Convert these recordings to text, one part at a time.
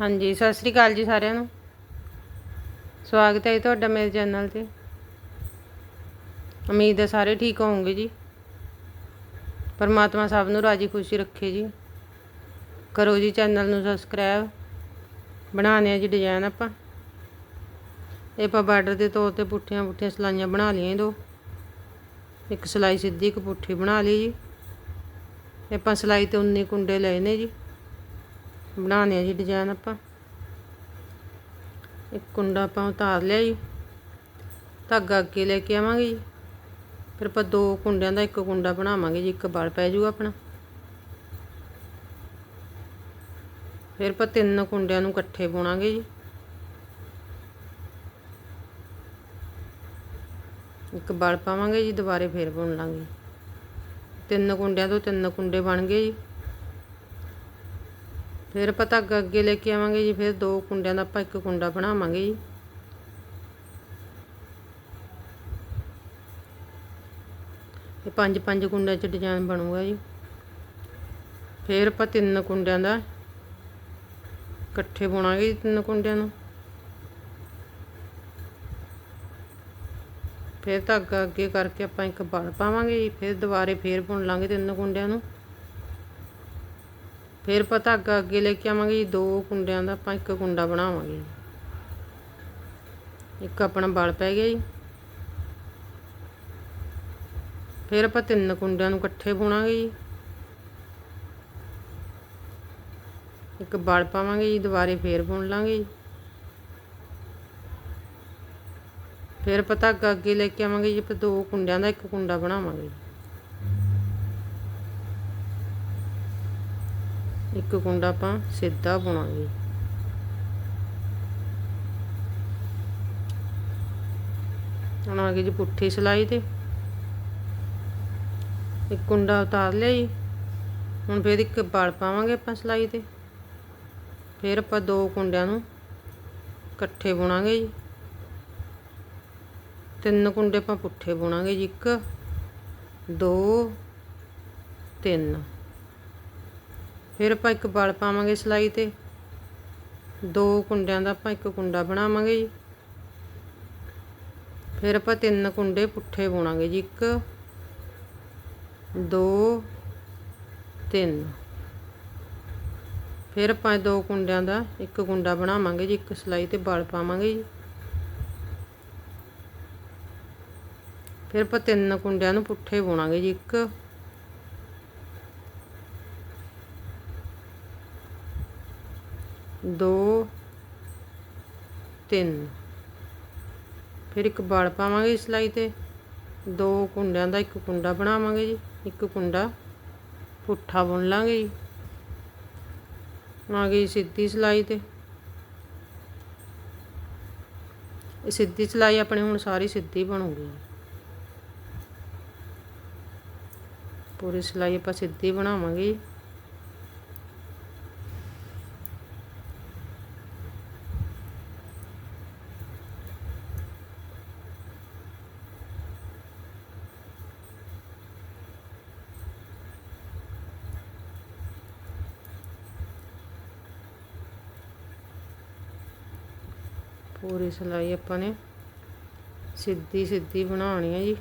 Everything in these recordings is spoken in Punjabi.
ਹਾਂਜੀ, ਸਤਿ ਸ੍ਰੀ ਅਕਾਲ ਜੀ ਸਾਰਿਆਂ ਨੂੰ। ਸਵਾਗਤ ਹੈ ਜੀ ਤੁਹਾਡਾ ਮੇਰੇ ਚੈਨਲ ਤੇ। ਉਮੀਦ ਹੈ ਸਾਰੇ ਠੀਕ ਹੋਵੋਗੇ ਜੀ। ਪਰਮਾਤਮਾ ਸਭ ਨੂੰ ਰਾਜੀ ਖੁਸ਼ੀ ਰੱਖੇ ਜੀ। ਕਰੋ ਜੀ ਚੈਨਲ ਨੂੰ ਸਬਸਕ੍ਰਾਈਬ। ਬਣਾਉਣੇ ਆ ਜੀ ਡਿਜ਼ਾਈਨ ਆਪਾਂ। ਇਹ ਆਪਾਂ ਬਾਰਡਰ ਦੇ ਤੌਰ ਤੇ ਪੁੱਠੀਆਂ ਪੁੱਠੀਆਂ ਸਲਾਈਆਂ ਬਣਾ ਲਈਆਂ ਦੋ। ਇੱਕ ਸਲਾਈ ਸਿੱਧੀ, ਇੱਕ ਪੁੱਠੀ ਬਣਾ ਲਈ ਜੀ। ਇਹ ਆਪਾਂ ਸਲਾਈ ਤੇ 19 ਕੁੰਡੇ ਲਏ ਨੇ ਜੀ। ਬਣਾਉਣੇ ਆ ਜੀ ਡਿਜ਼ਾਈਨ ਆਪਾਂ। ਇੱਕ ਕੁੰਡਾ ਆਪਾਂ ਉਤਾਰ ਲਿਆ ਜੀ। ਧਾਗਾ ਅੱਗੇ ਲੈ ਕੇ ਆਵਾਂਗੇ ਜੀ। ਫਿਰ ਆਪਾਂ ਦੋ ਕੁੰਡਿਆਂ ਦਾ ਇੱਕ ਕੁੰਡਾ ਬਣਾਵਾਂਗੇ ਜੀ, ਇੱਕ ਬਲ ਪੈ ਜਾਊਗਾ ਆਪਣਾ। ਫਿਰ ਆਪਾਂ ਤਿੰਨ ਕੁੰਡਿਆਂ ਨੂੰ ਇਕੱਠੇ ਬੁਣਾਂਗੇ ਜੀ। ਇੱਕ ਬਲ ਪਾਵਾਂਗੇ ਜੀ, ਦੁਬਾਰੇ ਫੇਰ ਬੁਣ ਲਾਂਗੇ। ਤਿੰਨ ਕੁੰਡਿਆਂ ਤੋਂ ਤਿੰਨ ਕੁੰਡੇ ਬਣ ਗਏ ਜੀ। ਫਿਰ ਆਪਾਂ ਧਾਗਾ ਅੱਗੇ ਲੈ ਕੇ ਆਵਾਂਗੇ ਜੀ, ਫਿਰ ਦੋ ਕੁੰਡਿਆਂ ਦਾ ਆਪਾਂ ਇੱਕ ਕੁੰਡਾ ਬਣਾਵਾਂਗੇ ਜੀ। ਇਹ ਪੰਜ ਪੰਜ ਕੁੰਡਿਆਂ 'ਚ ਡਿਜ਼ਾਈਨ ਬਣੂਗਾ ਜੀ। ਫਿਰ ਆਪਾਂ ਤਿੰਨ ਕੁੰਡਿਆਂ ਦਾ ਇਕੱਠੇ ਬੁਣਾਂਗੇ ਜੀ ਤਿੰਨ ਕੁੰਡਿਆਂ ਨੂੰ। ਫਿਰ ਧਾਗਾ ਅੱਗੇ ਕਰਕੇ ਆਪਾਂ ਇੱਕ ਬਲ ਪਾਵਾਂਗੇ ਜੀ, ਫਿਰ ਦੁਬਾਰੇ ਫੇਰ ਬੁਣ ਲਾਂਗੇ ਤਿੰਨ ਕੁੰਡਿਆਂ ਨੂੰ। ਫਿਰ ਆਪਾਂ ਧਾਗਾ ਅੱਗੇ ਲੈ ਕੇ ਆਵਾਂਗੇ ਜੀ, ਦੋ ਕੁੰਡਿਆਂ ਦਾ ਆਪਾਂ ਇੱਕ ਕੁੰਡਾ ਬਣਾਵਾਂਗੇ ਇੱਕ ਆਪਣਾ ਬਲ ਪੈ ਗਿਆ ਜੀ। ਫਿਰ ਆਪਾਂ ਤਿੰਨ ਕੁੰਡਿਆਂ ਨੂੰ ਇਕੱਠੇ ਬੁਣਾਂਗੇ ਜੀ। ਇੱਕ ਬਲ ਪਾਵਾਂਗੇ ਜੀ, ਦੁਬਾਰੇ ਫੇਰ ਬੁਣ ਲਾਂਗੇ ਜੀ। ਫਿਰ ਆਪਾਂ ਧਾਗਾ ਅੱਗੇ ਲੈ ਕੇ ਆਵਾਂਗੇ ਜੀ, ਆਪਾਂ ਦੋ ਕੁੰਡਿਆਂ ਦਾ ਇੱਕ ਕੁੰਡਾ ਬਣਾਵਾਂਗੇ ਇੱਕ ਕੁੰਡਾ ਆਪਾਂ ਸਿੱਧਾ ਬੁਣਾਂਗੇ। ਹੁਣ ਆ ਗਈ ਜੀ ਪੁੱਠੀ ਸਲਾਈ ਤੇ। ਇੱਕ ਕੁੰਡਾ ਉਤਾਰ ਲਿਆ ਜੀ ਹੁਣ ਫਿਰ ਇੱਕ ਬਲ ਪਾਵਾਂਗੇ ਆਪਾਂ ਸਲਾਈ ਤੇ। ਫਿਰ ਆਪਾਂ ਦੋ ਕੁੰਡਿਆਂ ਨੂੰ ਇਕੱਠੇ ਬੁਣਾਂਗੇ ਜੀ। ਤਿੰਨ ਕੁੰਡੇ ਆਪਾਂ ਪੁੱਠੇ ਬੁਣਾਂਗੇ ਜੀ, ਇੱਕ, ਦੋ, ਤਿੰਨ। ਫਿਰ ਆਪਾਂ ਇੱਕ ਬਲ ਪਾਵਾਂਗੇ ਸਲਾਈ ਤੇ। ਦੋ ਕੁੰਡਿਆਂ ਦਾ ਆਪਾਂ ਇੱਕ ਕੁੰਡਾ ਬਣਾਵਾਂਗੇ ਜੀ। ਫਿਰ ਆਪਾਂ ਤਿੰਨ ਕੁੰਡੇ ਪੁੱਠੇ ਬੁਣਾਂਗੇ ਜੀ, ਇੱਕ, ਦੋ, ਤਿੰਨ। ਫਿਰ ਆਪਾਂ ਦੋ ਕੁੰਡਿਆਂ ਦਾ ਇੱਕ ਕੁੰਡਾ ਬਣਾਵਾਂਗੇ ਜੀ, ਇੱਕ ਸਲਾਈ ਤੇ ਬਲ ਪਾਵਾਂਗੇ ਜੀ। ਫਿਰ ਆਪਾਂ ਤਿੰਨ ਕੁੰਡਿਆਂ ਨੂੰ ਪੁੱਠੇ ਬੁਣਾਂਗੇ ਜੀ, ਇੱਕ ਦੋ, ਤਿੰਨ। ਫਿਰ ਇੱਕ ਬਲ ਪਾਵਾਂਗੇ ਸਿਲਾਈ ਤੇ। ਦੋ ਕੁੰਡਿਆਂ ਦਾ ਇੱਕ ਕੁੰਡਾ ਬਣਾਵਾਂਗੇ ਜੀ। ਇੱਕ ਕੁੰਡਾ ਪੁੱਠਾ ਬੁਣ ਲਾਂਗੇ ਜੀ। ਆ ਗਈ ਸਿੱਧੀ ਸਿਲਾਈ ਤੇ। ਇਹ ਸਿੱਧੀ ਸਿਲਾਈ ਆਪਣੀ ਹੁਣ ਸਾਰੀ ਸਿੱਧੀ ਬਣੂਗੀ। ਪੂਰੀ ਸਿਲਾਈ ਆਪਾਂ ਸਿੱਧੀ ਬਣਾਵਾਂਗੇ ਪੂਰੀ ਸਲਾਈ ਆਪਾਂ ਨੇ ਸਿੱਧੀ ਸਿੱਧੀ ਬਣਾਉਣੀ ਹੈ ਜੀ।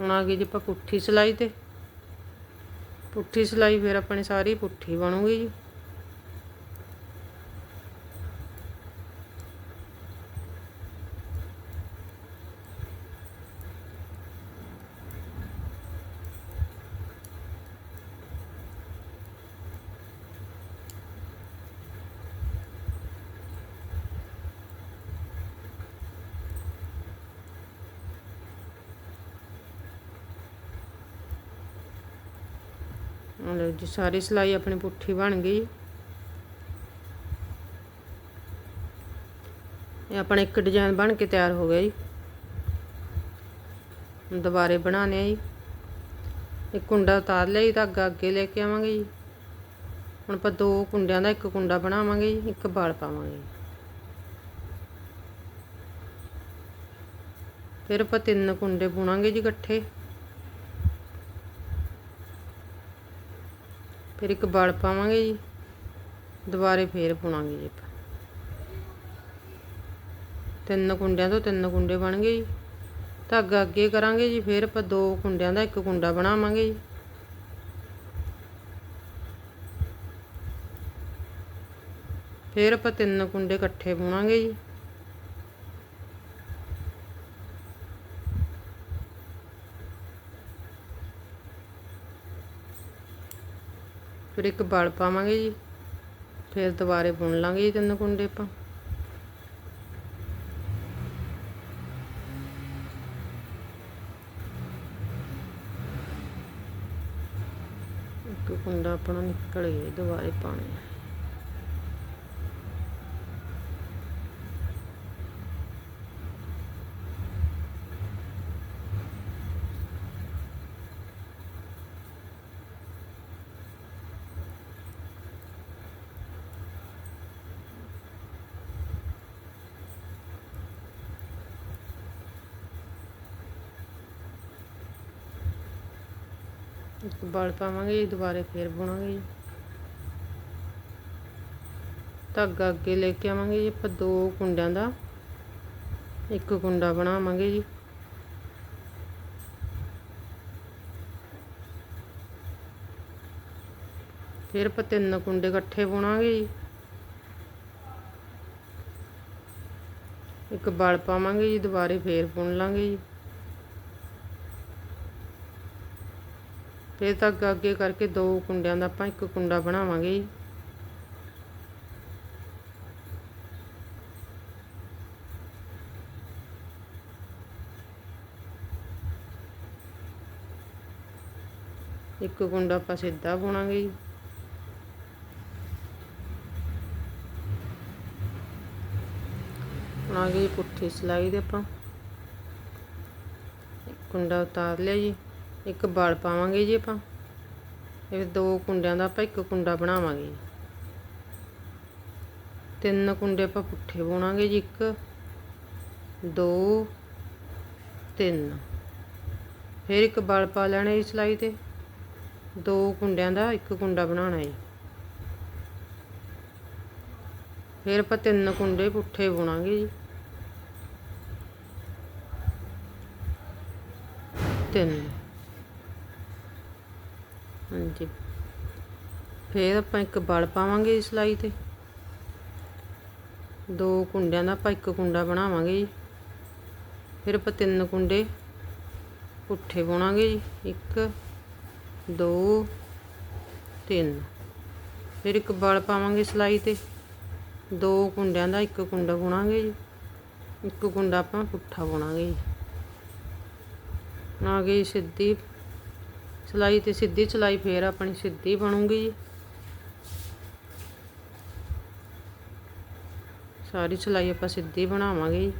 ਹੁਣ ਆ ਗਈ ਜੀ ਆਪਾਂ ਪੁੱਠੀ ਸਲਾਈ ਤੇ। ਪੁੱਠੀ ਸਲਾਈ ਫਿਰ ਆਪਣੀ ਸਾਰੀ ਪੁੱਠੀ ਬਣੂਗੀ ਜੀ। ਲਓ ਜੀ, ਸਾਰੀ ਸਲਾਈ ਆਪਣੀ ਪੁੱਠੀ ਬਣ ਗਈ। ਇਹ ਆਪਣਾ ਇੱਕ ਡਿਜ਼ਾਈਨ ਬਣ ਕੇ ਤਿਆਰ ਹੋ ਗਿਆ ਜੀ। ਦੁਬਾਰੇ ਬਣਾਉਣੇ ਆ ਜੀ। ਇੱਕ ਕੁੰਡਾ ਉਤਾਰ ਲਿਆ ਜੀ ਧਾਗਾ ਅੱਗੇ ਲੈ ਕੇ ਆਵਾਂਗੇ ਜੀ। ਹੁਣ ਆਪਾਂ ਦੋ ਕੁੰਡਿਆਂ ਦਾ ਇੱਕ ਕੁੰਡਾ ਬਣਾਵਾਂਗੇ ਜੀ, ਇੱਕ ਬਾਲ ਪਾਵਾਂਗੇ ਫਿਰ ਆਪਾਂ ਤਿੰਨ ਕੁੰਡੇ ਬੁਣਾਂਗੇ ਜੀ ਇਕੱਠੇ। ਫਿਰ ਇੱਕ ਬਲ ਪਾਵਾਂਗੇ ਜੀ। ਦੁਬਾਰੇ ਫੇਰ ਪਾਉਣਾਂਗੇ ਜੀ ਆਪਾਂ। ਤਿੰਨ ਕੁੰਡਿਆਂ ਤੋਂ ਤਿੰਨ ਕੁੰਡੇ ਬਣ ਗਏ ਜੀ। ਧਾਗਾ ਅੱਗੇ ਕਰਾਂਗੇ ਜੀ, ਫਿਰ ਆਪਾਂ ਦੋ ਕੁੰਡਿਆਂ ਦਾ ਇੱਕ ਕੁੰਡਾ ਬਣਾਵਾਂਗੇ ਜੀ। ਫਿਰ ਆਪਾਂ ਤਿੰਨ ਕੁੰਡੇ ਇਕੱਠੇ ਬੁਣਾਂਗੇ ਜੀ। ਫਿਰ ਇੱਕ ਬਲ ਪਾਵਾਂਗੇ ਜੀ ਫਿਰ ਦੁਬਾਰੇ ਬੁਣ ਲਾਂਗੇ ਜੀ ਤਿੰਨ ਕੁੰਡੇ ਆਪਾਂ। ਇੱਕ ਕੁੰਡਾ ਆਪਣਾ ਨਿਕਲ ਗਿਆ ਜੀ, ਦੁਬਾਰੇ ਪਾਣੇ ਬਲ ਪਾਵਾਂਗੇ ਜੀ, ਦੁਬਾਰੇ ਫੇਰ ਬੁਣਾਂਗੇ ਜੀ। ਧਾਗਾ ਅੱਗੇ ਲੈ ਕੇ ਆਵਾਂਗੇ ਜੀ, ਆਪਾਂ ਦੋ ਕੁੰਡਿਆਂ ਦਾ। ਇੱਕ ਕੁੰਡਾ ਬਣਾਵਾਂਗੇ ਜੀ। ਫਿਰ ਆਪਾਂ ਤਿੰਨ ਕੁੰਡੇ ਇਕੱਠੇ ਬੁਣਾਂਗੇ ਜੀ। ਇੱਕ ਬਲ ਪਾਵਾਂਗੇ ਜੀ, ਦੁਬਾਰੇ ਫੇਰ ਬੁਣ ਲਾਂਗੇ ਜੀ। ਫਿਰ ਧਾਗਾ ਅੱਗੇ ਕਰਕੇ ਦੋ ਕੁੰਡਿਆਂ ਦਾ ਆਪਾਂ ਇੱਕ ਕੁੰਡਾ ਬਣਾਵਾਂਗੇ ਜੀ। ਇੱਕ ਕੁੰਡਾ ਆਪਾਂ ਸਿੱਧਾ ਬੁਣਾਂਗੇ ਜੀ। ਬਣਾਗੇ ਜੀ ਪੁੱਠੀ ਸਿਲਾਈ ਦੇ ਆਪਾਂ। ਇੱਕ ਕੁੰਡਾ ਉਤਾਰ ਲਿਆ ਜੀ। ਇੱਕ ਬਲ ਪਾਵਾਂਗੇ ਜੀ ਆਪਾਂ ਇਹ ਦੋ ਕੁੰਡਿਆਂ ਦਾ ਆਪਾਂ ਇੱਕ ਕੁੰਡਾ ਬਣਾਵਾਂਗੇ ਤਿੰਨ ਕੁੰਡੇ ਆਪਾਂ ਪੁੱਠੇ ਬੁਣਾਂਗੇ ਜੀ, ਇੱਕ, ਦੋ, ਤਿੰਨ। ਫਿਰ ਇੱਕ ਬਲ ਪਾ ਲੈਣਾ ਜੀ ਸਿਲਾਈ ਤੇ। ਦੋ ਕੁੰਡਿਆਂ ਦਾ ਇੱਕ ਕੁੰਡਾ ਬਣਾਉਣਾ ਜੀ। ਫਿਰ ਆਪਾਂ ਤਿੰਨ ਕੁੰਡੇ ਪੁੱਠੇ ਬੁਣਾਂਗੇ ਜੀ। ਤਿੰਨ। ਹਾਂਜੀ। ਫਿਰ ਆਪਾਂ ਇੱਕ ਬਲ ਪਾਵਾਂਗੇ ਜੀ ਸਿਲਾਈ ਤੇ। ਦੋ ਕੁੰਡਿਆਂ ਦਾ ਆਪਾਂ ਇੱਕ ਕੁੰਡਾ ਬਣਾਵਾਂਗੇ ਜੀ। ਫਿਰ ਆਪਾਂ ਤਿੰਨ ਕੁੰਡੇ ਪੁੱਠੇ ਬੁਣਾਂਗੇ ਜੀ। ਇੱਕ, ਦੋ, ਤਿੰਨ। ਫਿਰ ਇੱਕ ਬਲ ਪਾਵਾਂਗੇ ਸਿਲਾਈ ਤੇ। ਦੋ ਕੁੰਡਿਆਂ ਦਾ ਇੱਕ ਕੁੰਡਾ ਬੁਣਾਂਗੇ ਜੀ। ਇੱਕ ਕੁੰਡਾ ਆਪਾਂ ਪੁੱਠਾ ਬੁਣਾਂਗੇ ਜੀ। ਆ ਗਈ ਸਿੱਧੀ ਸਿਲਾਈ ਤੇ ਸਿੱਧੀ ਸਿਲਾਈ ਫੇਰ ਆਪਣੀ ਸਿੱਧੀ ਬਣੂਗੀ। ਜੀ ਸਾਰੀ ਸਿਲਾਈ ਆਪਾਂ ਸਿੱਧੀ ਬਣਾਵਾਂਗੇ। ਜੀ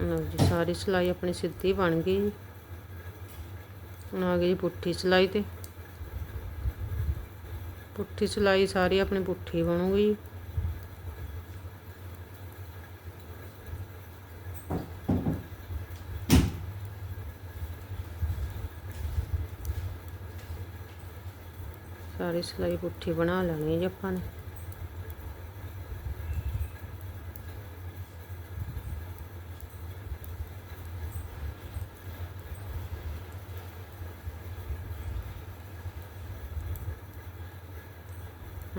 ਲਓ ਜੀ ਸਾਰੀ ਸਿਲਾਈ ਆਪਣੀ ਸਿੱਧੀ ਬਣ ਗਈ ਜੀ। ਹੁਣ ਆ ਗਈ ਪੁੱਠੀ ਸਿਲਾਈ ਤੇ ਪੁੱਠੀ ਸਿਲਾਈ ਸਾਰੀ ਆਪਣੀ ਪੁੱਠੀ ਬਣੂਗੀ ਜੀ। ਸਾਰੀ ਸਿਲਾਈ ਪੁੱਠੀ ਬਣਾ ਲੈਣੀ ਹੈ ਜੀ ਆਪਾਂ ਨੇ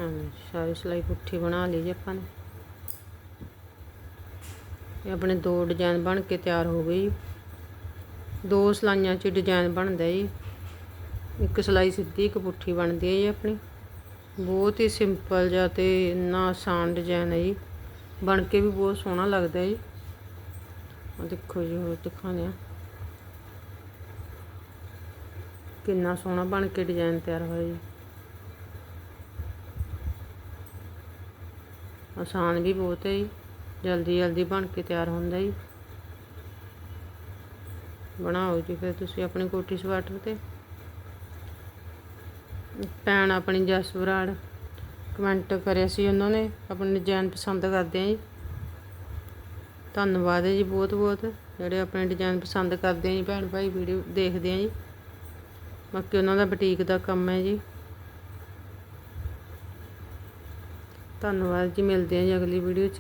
ਹਾਂਜੀ ਸਾਰੀ ਸਿਲਾਈ ਪੁੱਠੀ ਬਣਾ ਲਈ ਜੀ ਆਪਾਂ ਨੇ। ਇਹ ਆਪਣੇ ਦੋ ਡਿਜ਼ਾਈਨ ਬਣ ਕੇ ਤਿਆਰ ਹੋ ਗਏ ਜੀ। ਦੋ ਸਲਾਈਆਂ 'ਚ ਡਿਜ਼ਾਈਨ ਬਣਦਾ ਜੀ। ਇੱਕ ਸਲਾਈ ਸਿੱਧੀ, ਇੱਕ ਪੁੱਠੀ ਬਣਦੀ ਹੈ ਜੀ ਆਪਣੀ। ਬਹੁਤ ਹੀ ਸਿੰਪਲ ਜਿਹਾ ਤੇ ਇੰਨਾ ਆਸਾਨ ਡਿਜ਼ਾਈਨ ਹੈ ਜੀ। ਬਣ ਕੇ ਵੀ ਬਹੁਤ ਸੋਹਣਾ ਲੱਗਦਾ ਜੀ। ਆ ਦੇਖੋ ਜੀ, ਹੋਰ ਦਿਖਾਉਂਦੇ ਆ ਕਿੰਨਾ ਸੋਹਣਾ ਬਣ ਕੇ ਡਿਜ਼ਾਈਨ ਤਿਆਰ ਹੋਇਆ ਜੀ। ਆਸਾਨ ਵੀ ਬਹੁਤ ਹੈ ਜੀ। ਜਲਦੀ ਜਲਦੀ ਬਣ ਕੇ ਤਿਆਰ ਹੁੰਦਾ ਜੀ। ਬਣਾਓ ਜੀ ਫਿਰ ਤੁਸੀਂ ਆਪਣੀ ਕੋਟੀ ਸਵਾਟਰ ਤੇ। ਭੈਣ ਆਪਣੀ ਜਸ ਬਰਾੜ ਕਮੈਂਟ ਕਰਿਆ ਸੀ ਉਹਨਾਂ ਨੇ, ਆਪਣੇ ਡਿਜ਼ਾਈਨ ਪਸੰਦ ਕਰਦੇ ਆ ਜੀ। ਧੰਨਵਾਦ ਹੈ ਜੀ ਬਹੁਤ ਬਹੁਤ, ਜਿਹੜੇ ਆਪਣੇ ਡਿਜ਼ਾਈਨ ਪਸੰਦ ਕਰਦੇ ਆ ਜੀ ਭੈਣ ਭਾਈ ਵੀਡੀਓ ਦੇਖਦੇ ਆ ਜੀ। ਬਾਕੀ ਉਹਨਾਂ ਦਾ ਬੁਟੀਕ ਦਾ ਕੰਮ ਹੈ ਜੀ। ਧੰਨਵਾਦ ਜੀ ਮਿਲਦੇ ਹਾਂ ਜੀ ਅਗਲੀ ਵੀਡੀਓ 'ਚ।